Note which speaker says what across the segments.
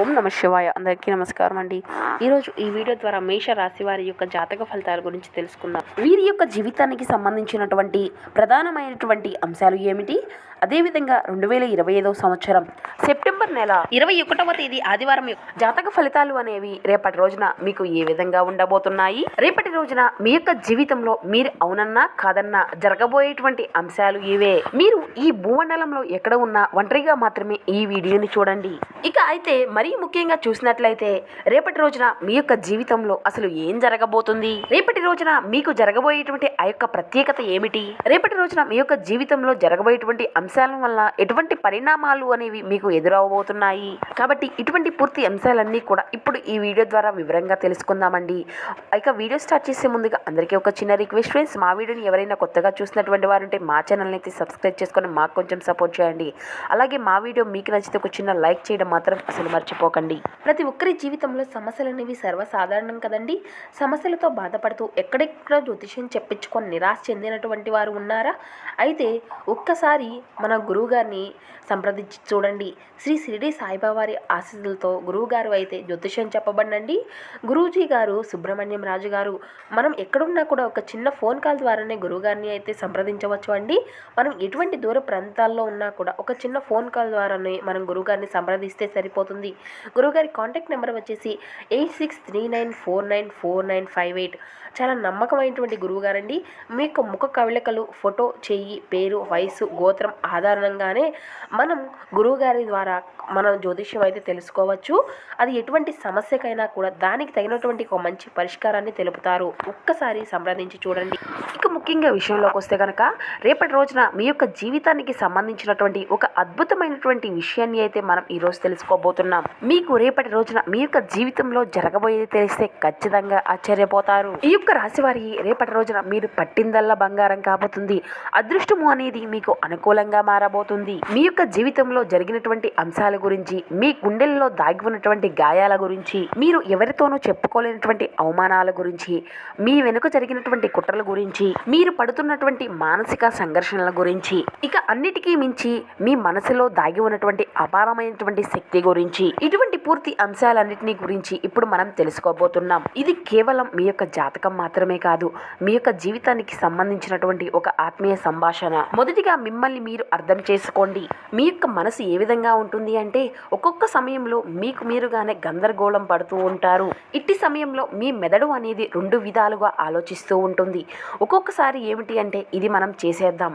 Speaker 1: ఓం నమ శివాయ. అందరికీ నమస్కారం అండి. ఈరోజు ఈ వీడియో ద్వారా మేష రాశి వారి యొక్క జాతక ఫలితాల గురించి తెలుసుకుందాం. వీరి యొక్క జీవితానికి సంబంధించినటువంటి ప్రధానమైనటువంటి అంశాలు ఏమిటి? అదేవిధంగా రెండు వేల ఇరవై ఐదవ సంవత్సరం సెప్టెంబర్ నెల ఇరవై ఒకటవ తేదీ ఆదివారం జాతక ఫలితాలు అనేవి రేపటి రోజున మీకు ఏ విధంగా ఉండబోతున్నాయి? రేపటి రోజున మీ యొక్క జీవితంలో మీరు అవునన్నా కాదన్నా జరగబోయేటువంటి అంశాలు ఇవే. మీరు ఈ భూమండలంలో ఎక్కడ ఉన్నా ఒంటరిగా మాత్రమే ఈ వీడియోని చూడండి. ఇక అయితే మరీ ముఖ్యంగా చూసినట్లయితే రేపటి రోజున మీ యొక్క జీవితంలో అసలు ఏం జరగబోతుంది? రేపటి రోజున మీకు జరగబోయేటువంటి ఆ యొక్క ప్రత్యేకత ఏమిటి? రేపటి రోజున మీ యొక్క జీవితంలో జరగబోయేటువంటి అంశాల అంశాల వల్ల ఎటువంటి పరిణామాలు అనేవి మీకు ఎదురవబోతున్నాయి కాబట్టి ఇటువంటి పూర్తి అంశాలన్నీ కూడా ఇప్పుడు ఈ వీడియో ద్వారా వివరంగా తెలుసుకుందామండి. ఇక వీడియో స్టార్ట్ చేసే ముందుగా అందరికీ ఒక చిన్న రిక్వెస్ట్ ఫ్రెండ్స్ మా వీడియోని ఎవరైనా కొత్తగా చూసినటువంటి వారు ఉంటే మా ఛానల్ని అయితే సబ్స్క్రైబ్ చేసుకొని మాకు కొంచెం సపోర్ట్ చేయండి. అలాగే మా వీడియో మీకు నచ్చితే ఒక చిన్న లైక్ చేయడం మాత్రం అసలు మర్చిపోకండి. ప్రతి ఒక్కరి జీవితంలో సమస్యలు అనేవి సర్వసాధారణం కదండి. సమస్యలతో బాధపడుతూ ఎక్కడెక్కడ జ్యోతిష్యం చెప్పించుకొని నిరాశ చెందినటువంటి వారు ఉన్నారా? అయితే ఒక్కసారి మన గురువుగారిని సంప్రదించి చూడండి. శ్రీ షిరిడి సాయిబాబారి వారి ఆశీస్సులతో గురువుగారు అయితే జ్యోతిష్యం చెప్పబడండి గురూజీ గారు సుబ్రహ్మణ్యం రాజు గారు మనం ఎక్కడున్నా కూడా ఒక చిన్న ఫోన్ కాల్ ద్వారానే గురువుగారిని అయితే సంప్రదించవచ్చు అండి. మనం ఎటువంటి దూర ప్రాంతాల్లో ఉన్నా కూడా ఒక చిన్న ఫోన్ కాల్ ద్వారానే మనం గురువుగారిని సంప్రదిస్తే సరిపోతుంది. గురువుగారి కాంటాక్ట్ నెంబర్ వచ్చేసి eight six three nine four nine four nine five eight. చాలా నమ్మకమైనటువంటి గురువుగారండి. మీ యొక్క ముఖ కవళికలు ఫోటో చెయ్యి పేరు వయసు గోత్రం ఆధారంగానే మనం గురువుగారి ద్వారా మన జ్యోతిష్యం అయితే తెలుసుకోవచ్చు. అది ఎటువంటి సమస్యకైనా కూడా దానికి తగినటువంటి ఒక మంచి పరిష్కారాన్ని తెలుపుతారు. ఒక్కసారి సంప్రదించి చూడండి. ఇక ముఖ్యంగా విషయంలోకి వస్తే కనుక రేపటి రోజున మీ యొక్క జీవితానికి సంబంధించినటువంటి ఒక అద్భుతమైనటువంటి విషయాన్ని అయితే మనం ఈరోజు తెలుసుకోబోతున్నాం. మీకు రేపటి రోజున మీ యొక్క జీవితంలో జరగబోయేది తెలిస్తే ఖచ్చితంగా ఆశ్చర్యపోతారు. ఈ యొక్క రాశి వారి రేపటి రోజున మీరు పట్టిందల్లా బంగారం కాబోతుంది. అదృష్టము అనేది మీకు అనుకూలంగా మారబోతుంది. మీ యొక్క జీవితంలో జరిగినటువంటి అంశాల గురించి మీ గుండెల్లో దాగి ఉన్నటువంటి గాయాల గురించి మీరు ఎవరితోనూ చెప్పుకోలేనటువంటి అవమానాల గురించి మీ వెనుక జరిగినటువంటి కుట్రల గురించి మీరు పడుతున్నటువంటి మానసిక సంఘర్షణల గురించి ఇక అన్నిటికీ మించి మీ మనసులో దాగి ఉన్నటువంటి అపారమైనటువంటి శక్తి గురించి ఇటువంటి పూర్తి అంశాలన్నిటినీ గురించి ఇప్పుడు మనం తెలుసుకోబోతున్నాం. ఇది కేవలం మీ యొక్క జాతకం మాత్రమే కాదు మీ యొక్క జీవితానికి సంబంధించినటువంటి ఒక ఆత్మీయ సంభాషణ. మొదటిగా మిమ్మల్ని మీరు అర్థం చేసుకోండి. మీ యొక్క మనసు ఏ విధంగా ఉంటుంది అంటే ఒక్కొక్క సమయంలో మీకు మీరుగానే గందరగోళం పడుతూ ఉంటారు. ఇట్టి సమయంలో మీ మెదడు అనేది రెండు విధాలుగా ఆలోచిస్తూ ఉంటుంది. ఒక్కొక్కసారి ఏమిటి అంటే ఇది మనం చేసేద్దాం.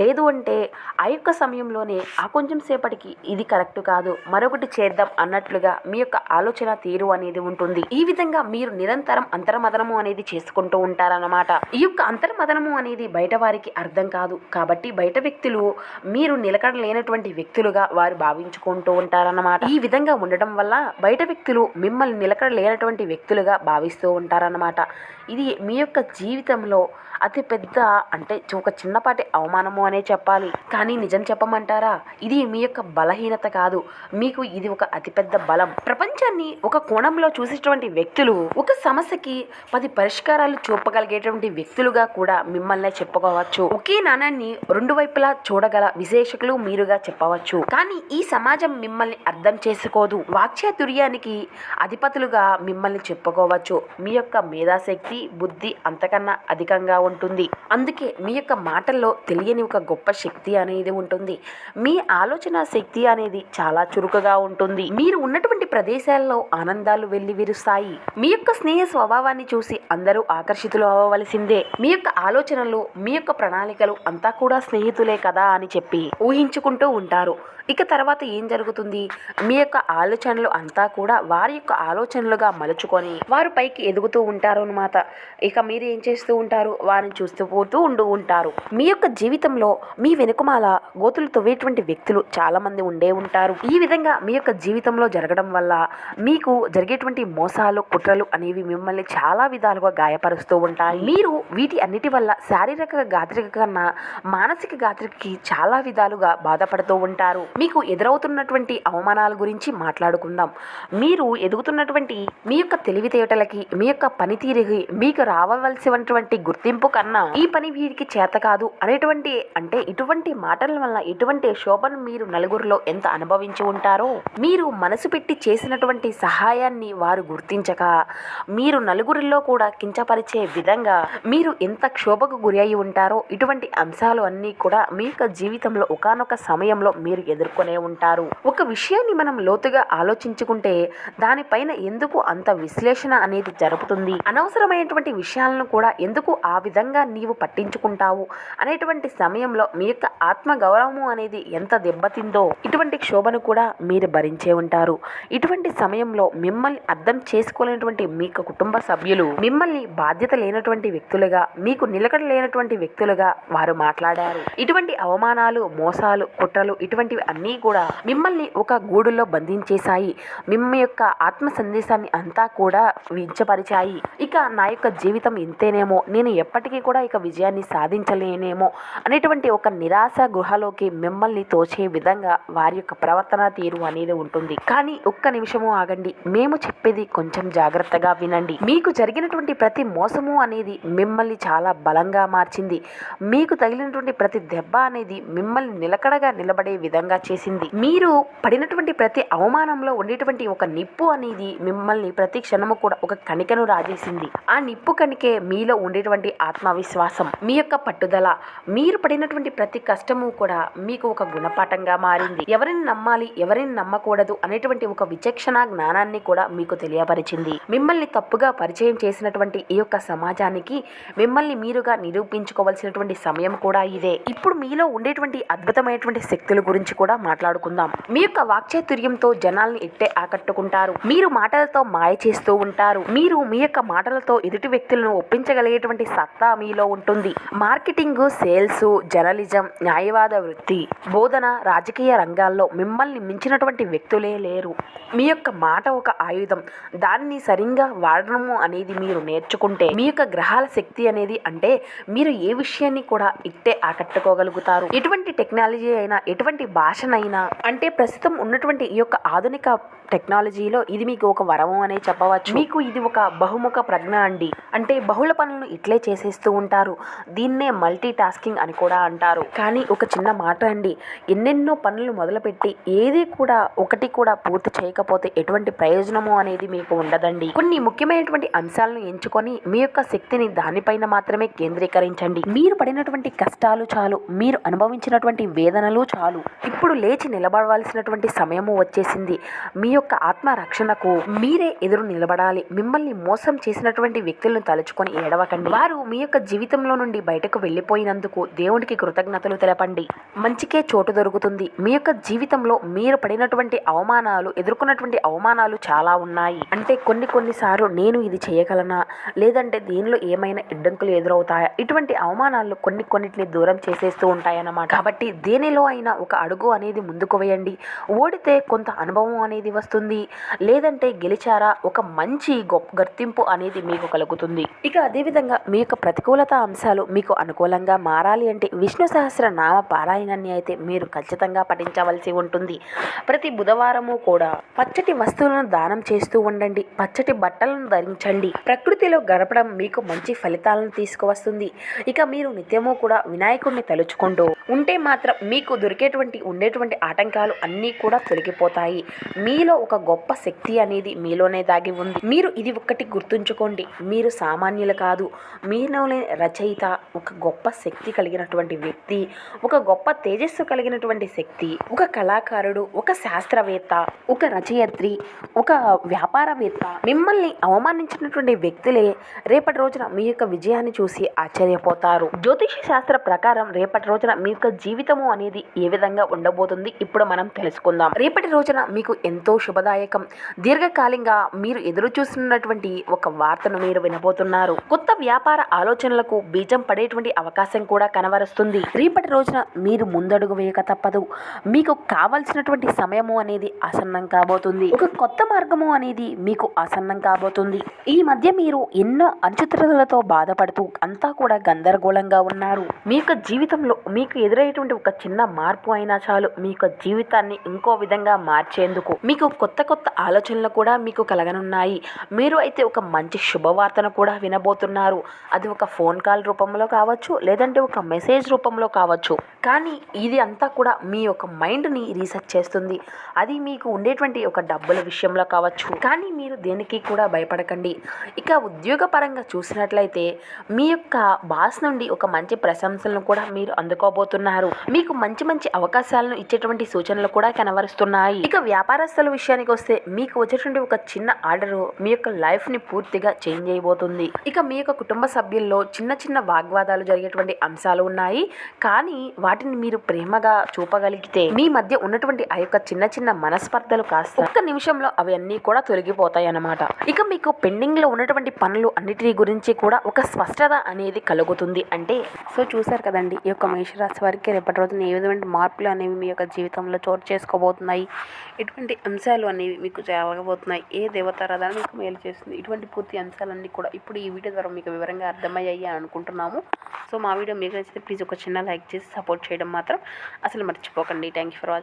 Speaker 1: లేదు అంటే ఆ యొక్క సమయంలోనే ఆ కొంచెం సేపటికి ఇది కరెక్ట్ కాదు మరొకటి చేద్దాం అన్నట్లుగా మీ యొక్క ఆలోచన తీరు అనేది ఉంటుంది. ఈ విధంగా మీరు నిరంతరం అంతర్మదనము అనేది చేసుకుంటూ ఉంటారన్నమాట. ఈ యొక్క అంతర్మదనము అనేది బయట వారికి అర్థం కాదు. కాబట్టి బయట వ్యక్తులు మీరు నిలకడ లేనటువంటి వ్యక్తులుగా వారు భావించుకుంటూ ఉంటారన్నమాట. ఈ విధంగా ఉండటం వల్ల బయట వ్యక్తులు మిమ్మల్ని నిలకడ లేనటువంటి వ్యక్తులుగా భావిస్తూ ఉంటారన్నమాట. ఇది మీ యొక్క జీవితంలో అతి పెద్ద అంటే ఒక చిన్నపాటి అవమానము అనే చెప్పాలి. కానీ నిజం చెప్పమంటారా? ఇది మీ యొక్క బలహీనత కాదు. మీకు ఇది ఒక అతిపెద్ద బలం. ప్రపంచాన్ని ఒక కోణంలో చూసేటువంటి వ్యక్తులు ఒక సమస్యకి పది పరిష్కారాలు చూపగలిగేటువంటి వ్యక్తులుగా కూడా మిమ్మల్ని చెప్పుకోవచ్చు. ఒకే నాణాన్ని రెండు వైపులా చూడగల విశేషకులు మీరుగా చెప్పవచ్చు. కానీ ఈ సమాజం మిమ్మల్ని అర్థం చేసుకోదు. వాక్చాతుర్యానికి అధిపతులుగా మిమ్మల్ని చెప్పుకోవచ్చు. మీ యొక్క మేధాశక్తి బుద్ధి అంతకన్నా అధికంగా ఉంటుంది. అందుకే మీ యొక్క మాటల్లో తెలియని ఒక గొప్ప శక్తి అనేది ఉంటుంది. మీ ఆలోచన శక్తి అనేది చాలా చురుకుగా ఉంటుంది. మీరు ఉన్నటువంటి ప్రదేశాల్లో ఆనందాలు వెళ్ళి విరుస్తాయి. మీ యొక్క స్నేహ స్వభావాన్ని చూసి అందరూ ఆకర్షితులు అవ్వవలసిందే. మీ యొక్క ఆలోచనలు మీ యొక్క ప్రణాళికలు అంతా కూడా స్నేహితులే కదా అని చెప్పి ఊహించుకుంటూ ఉంటారు. ఇక తర్వాత ఏం జరుగుతుంది? మీ యొక్క ఆలోచనలు అంతా కూడా వారి యొక్క ఆలోచనలుగా మలుచుకొని వారు పైకి ఎదుగుతూ ఉంటారు అనమాట ఇక మీరు ఏం చేస్తూ ఉంటారు? వారిని చూస్తూ పోతూ ఉంటూ ఉంటారు. మీ యొక్క జీవితంలో మీ వెనుకమాల గోతులు తవ్వేటువంటి వ్యక్తులు చాలామంది ఉండే ఉంటారు. ఈ విధంగా మీ యొక్క జీవితంలో జరగడం వల్ల మీకు జరిగేటువంటి మోసాలు కుట్రలు అనేవి మిమ్మల్ని చాలా విధాలుగా గాయపరుస్తూ ఉంటాయి. మీరు వీటి అన్నిటి వల్ల శారీరక గాత్రిక కన్నా మానసిక గాత్రికి చాలా విధాలుగా బాధపడుతూ ఉంటారు. మీకు ఎదురవుతున్నటువంటి అవమానాల గురించి మాట్లాడుకుందాం. మీరు ఎదుగుతున్నటువంటి మీ యొక్క తెలివితేటలకి మీ యొక్క పనితీరుకి మీకు రావవలసినటువంటి గుర్తింపు కన్నా ఈ పని వీరికి చేత కాదు అనేటువంటి అంటే ఇటువంటి మాటల వల్ల ఎటువంటి శోభను మీరు నలుగురిలో ఎంత అనుభవించి ఉంటారో మీరు మనసు పెట్టి చేసినటువంటి సహాయాన్ని వారు గుర్తించక మీరు నలుగురిలో కూడా కించపరిచే విధంగా మీరు ఎంత క్షోభకు గురి అయి ఉంటారో ఇటువంటి అంశాలు అన్నీ కూడా మీ యొక్క జీవితంలో ఒకానొక సమయంలో మీరు ఎదుర్కొనే ఉంటారు. ఒక విషయాన్ని మనం లోతుగా ఆలోచించుకుంటే దానిపైన ఎందుకు అంత విశ్లేషణ అనేది జరుపుతుంది? అనవసరమైన అనేటువంటి విషయాలను కూడా ఎందుకు ఆ విధంగా నీవు పట్టించుకుంటావు అనేటువంటి సమయంలో మీ యొక్క ఆత్మగౌరవము అనేది ఎంత దెబ్బతిందో ఇటువంటి క్షోభను కూడా మీరు భరించే ఉంటారు. ఇటువంటి సమయంలో మిమ్మల్ని అర్థం చేసుకోలేనటువంటి మీ కుటుంబ సభ్యులు మిమ్మల్ని బాధ్యత లేనటువంటి వ్యక్తులుగా మీకు నిలకడ లేనటువంటి వ్యక్తులుగా వారు మాట్లాడారు. ఇటువంటి అవమానాలు మోసాలు కుట్రలు ఇటువంటివి అన్నీ కూడా మిమ్మల్ని ఒక గూడులో బంధించేశాయి. మిమ్మ యొక్క ఆత్మ సందేశాన్ని అంతా కూడా వించపరిచాయి. ఇక నా యొక్క జీవితం ఇంతేనేమో నేను ఎప్పటికీ కూడా ఇక విజయాన్ని సాధించలేనేమో అనేటువంటి ఒక నిరాశ గృహలోకి మిమ్మల్ని తోచే విధంగా వారి యొక్క ప్రవర్తన తీరు అనేది ఉంటుంది. కానీ ఒక్క నిమిషము ఆగండి. మేము చెప్పేది కొంచెం జాగ్రత్తగా వినండి. మీకు జరిగినటువంటి ప్రతి మోసము అనేది మిమ్మల్ని చాలా బలంగా మార్చింది. మీకు తగిలినటువంటి ప్రతి దెబ్బ అనేది మిమ్మల్ని నిలకడగా నిలబడే విధంగా చేసింది. మీరు పడినటువంటి ప్రతి అవమానంలో ఉండేటువంటి ఒక నిప్పు అనేది మిమ్మల్ని ప్రతి క్షణము కూడా ఒక కణికను రాజేసింది. ఆ ఆ నిప్పు కనికే మీలో ఉండేటువంటి ఆత్మవిశ్వాసం మీ యొక్క పట్టుదల మీరు పడినటువంటి ప్రతి కష్టము కూడా మీకు ఒక గుణపాఠంగా మారింది. ఎవరిని నమ్మాలి ఎవరిని నమ్మకూడదు అనేటువంటి ఒక విచక్షణ జ్ఞానాన్ని కూడా మీకు తెలియపరిచింది. మిమ్మల్ని తప్పుగా పరిచయం చేసినటువంటి ఈ యొక్క సమాజానికి మిమ్మల్ని మీరుగా నిరూపించుకోవాల్సినటువంటి సమయం కూడా ఇదే. ఇప్పుడు మీలో ఉండేటువంటి అద్భుతమైనటువంటి శక్తుల గురించి కూడా మాట్లాడుకుందాం. మీ యొక్క వాక్చాతుర్యంతో జనాల్ని ఇట్టే ఆకట్టుకుంటారు? మీరు మాటలతో మాయ చేస్తూ ఉంటారు. మీరు మీ యొక్క మాటలతో ఎదుటి వ్యక్తులను ఒప్పించగలిగేటువంటి సత్తా మీలో ఉంటుంది. మార్కెటింగ్ సేల్స్ జర్నలిజం న్యాయవాద వృత్తి బోధన రాజకీయ రంగాల్లో మిమ్మల్ని మించినటువంటి వ్యక్తులే లేరు. మీ యొక్క మాట ఒక ఆయుధం. దాన్ని సరిగ్గా వాడడము అనేది మీరు నేర్చుకుంటే మీ యొక్క గ్రహాల శక్తి అనేది అంటే మీరు ఏ విషయాన్ని కూడా ఇట్టే ఆకట్టుకోగలుగుతారు. ఎటువంటి టెక్నాలజీ అయినా ఎటువంటి భాషనైనా అంటే ప్రస్తుతం ఉన్నటువంటి ఈ యొక్క ఆధునిక టెక్నాలజీలో ఇది మీకు ఒక వరము అనే చెప్పవచ్చు. మీకు ఇది ఒక బహుముఖ ప్రజ్ఞ అండి అంటే బహుళ పనులను ఇట్లే చేసేస్తూ ఉంటారు. దీన్నే మల్టీ టాస్కింగ్ అని కూడా అంటారు. కానీ ఒక చిన్న మాట అండి. ఎన్నెన్నో పనులు మొదలుపెట్టి ఏది కూడా ఒకటి కూడా పూర్తి చేయకపోతే ఎటువంటి ప్రయోజనము అనేది మీకు ఉండదండి. కొన్ని ముఖ్యమైనటువంటి అంశాలను ఎంచుకొని మీ యొక్క శక్తిని దానిపైన మాత్రమే కేంద్రీకరించండి. మీరు పడినటువంటి కష్టాలు చాలు మీరు అనుభవించినటువంటి వేదనలు చాలు ఇప్పుడు లేచి నిలబడవలసినటువంటి సమయము వచ్చేసింది. మీ యొక్క ఆత్మ రక్షణకు మీరే ఎదురు నిలబడాలి. మిమ్మల్ని మోసం చేసినటువంటి వ్యక్తులను తలుచుకొని ఏడవకండి. వారు మీ యొక్క జీవితంలో నుండి బయటకు వెళ్ళిపోయినందుకు దేవునికి కృతజ్ఞతలు తెలపండి. మంచికే చోటు దొరుకుతుంది. మీ యొక్క జీవితంలో మీరు పడినటువంటి అవమానాలు ఎదుర్కొన్నటువంటి అవమానాలు చాలా ఉన్నాయి. అంటే కొన్ని కొన్నిసార్లు నేను ఇది చేయగలనా? లేదంటే దీనిలో ఏమైనా ఇడ్డంకులు ఎదురవుతాయా? ఇటువంటి అవమానాలు కొన్ని కొన్నిటిని దూరం చేసేస్తూ ఉంటాయన్నమాట. కాబట్టి దేనిలో అయినా ఒక అడుగు అనేది ముందుకు వేయండి. ఓడితే కొంత అనుభవం అనేది వస్తుంది. లేదంటే గెలిచారా? ఒక మంచి గొప్ప గుర్తింపు అనేది మీకు కలుగుతుంది. ఇక అదేవిధంగా మీ యొక్క ప్రతికూలత అంశాలు మీకు అనుకూలంగా మారాలి అంటే విష్ణు సహస్ర నామ పారాయణాన్ని అయితే మీరు ఖచ్చితంగా పఠించవలసి ఉంటుంది. ప్రతి బుధవారము కూడా పచ్చటి వస్తువులను దానం చేస్తూ ఉండండి. పచ్చటి బట్టలను ధరించండి. ప్రకృతిలో గడపడం మీకు మంచి ఫలితాలను తీసుకువస్తుంది. ఇక మీరు నిత్యము కూడా వినాయకుడిని తలుచుకుంటూ ఉంటే మాత్రం మీకు దొరికేటువంటి ఉండేటువంటి ఆటంకాలు అన్నీ కూడా తొలగిపోతాయి. మీలో ఒక గొప్ప శక్తి అనేది మీలోనే దాగి ఉంది. మీరు ఇది ఒక్కటి గుర్తుంచుకోండి. మీరు సామాన్యులు కాదు. మీలోనే రచయిత ఒక గొప్ప శక్తి కలిగినటువంటి వ్యక్తి ఒక గొప్ప తేజస్సు కలిగినటువంటి శక్తి ఒక కళాకారుడు ఒక శాస్త్రవేత్త ఒక రచయిత్రి ఒక వ్యాపారవేత్త. మిమ్మల్ని అవమానించినటువంటి వ్యక్తులే రేపటి రోజున మీ యొక్క విజయాన్ని చూసి ఆశ్చర్యపోతారు. జ్యోతిష శాస్త్ర ప్రకారం రేపటి రోజున మీ యొక్క జీవితము అనేది ఏ విధంగా ఉండబోతుంది? ఇప్పుడు మనం తెలుసుకుందాం. రేపటి రోజున మీకు ఎంతో శుభదాయకం. దీర్ఘకాలంగా మీరు ఎదురు చూస్తున్నటువంటి ఒక వార్తను మీరు వినబోతున్నారు. కొత్త వ్యాపార ఆలోచనలకు బీజం పడేటువంటి అవకాశం కూడా కనవరుస్తుంది. రేపటి రోజున మీరు ముందడుగు వేయక తప్పదు. మీకు కావలసినటువంటి సమయము అనేది ఆసన్నం కాబోతుంది. ఒక కొత్త మార్గము అనేది మీకు ఆసన్నం కాబోతుంది. ఈ మధ్య మీరు ఎన్నో అనుచితలతో బాధపడుతూ అంతా కూడా గందరగోళంగా ఉన్నారు. మీ యొక్క జీవితంలో మీకు ఎదురయ్యేటువంటి ఒక చిన్న మార్పు అయినా చాలు. మీ యొక్క జీవితాన్ని ఇంకో విధంగా మార్చేందుకు మీకు కొత్త కొత్త ఆలోచనలు కూడా మీకు కలగనున్నాయి. మీరు అయితే ఒక మంచి శుభవార్తను కూడా వినబోతున్నారు. అది ఒక ఫోన్ కాల్ రూపంలో కావచ్చు లేదంటే ఒక మెసేజ్ రూపంలో కావచ్చు. కానీ ఇది అంతా కూడా మీ యొక్క మైండ్ని రీసెర్చ్ చేస్తుంది. అది మీకు ఉండేటువంటి ఒక డబ్బుల విషయంలో కావచ్చు. కానీ మీరు దేనికి కూడా భయపడకండి. ఇక ఉద్యోగపరంగా చూసినట్లయితే మీ యొక్క బాస్ నుండి ఒక మంచి ప్రశంసలను కూడా మీరు అందుకోబోతున్నారు. మీకు మంచి మంచి అవకాశాలను ఇచ్చేటువంటి సూచనలు కూడా కనబరుస్తున్నాయి. ఇక వ్యాపారస్తుల విషయానికి వస్తే మీకు వచ్చేటువంటి ఒక చిన్న ఆర్డర్ మీ యొక్క లైఫ్ని పూర్తిగా చేంజ్ చేయబోతుంది. ఇక మీ యొక్క కుటుంబ సభ్యుల్లో చిన్న చిన్న వాగ్వాదాలు జరిగేటువంటి అంశాలు ఉన్నాయి. కానీ వాటిని మీరు ప్రేమగా చూపగలిగితే మీ మధ్య ఉన్నటువంటి ఆ యొక్క చిన్న చిన్న మనస్పర్ధలు కాస్త ఒక్క నిమిషంలో అవన్నీ కూడా తొలగిపోతాయి అన్నమాట. ఇక మీకు పెండింగ్లో ఉన్నటువంటి పనులు అన్నిటి గురించి కూడా ఒక స్పష్టత అనేది కలుగుతుంది. అంటే సో చూసారు కదండి ఈ యొక్క మేషరాశి వారికి రేపటి రోజున ఏ విధమైన మార్పులు అనేవి మీ యొక్క జీవితంలో చోటు చేసుకోబోతున్నాయి? ఎటువంటి అంశాలు అనేవి మీకు జరగబోతున్నాయి? ఏ దేవతారాధన మీకు మేలు చేస్తుంది? ఇటువంటి పూర్తి అంశాలన్నీ కూడా ఇప్పుడు ఈ వీడియో ద్వారా మీకు వివరంగా అర్థమయ్యాయి అని అనుకుంటున్నాము. సో మా వీడియో మీకు నచ్చితే ప్లీజ్ ఒక చిన్న లైక్ చేసి సపోర్ట్ చేయడం మాత్రం అసలు మర్చిపోకండి. Thank you for watching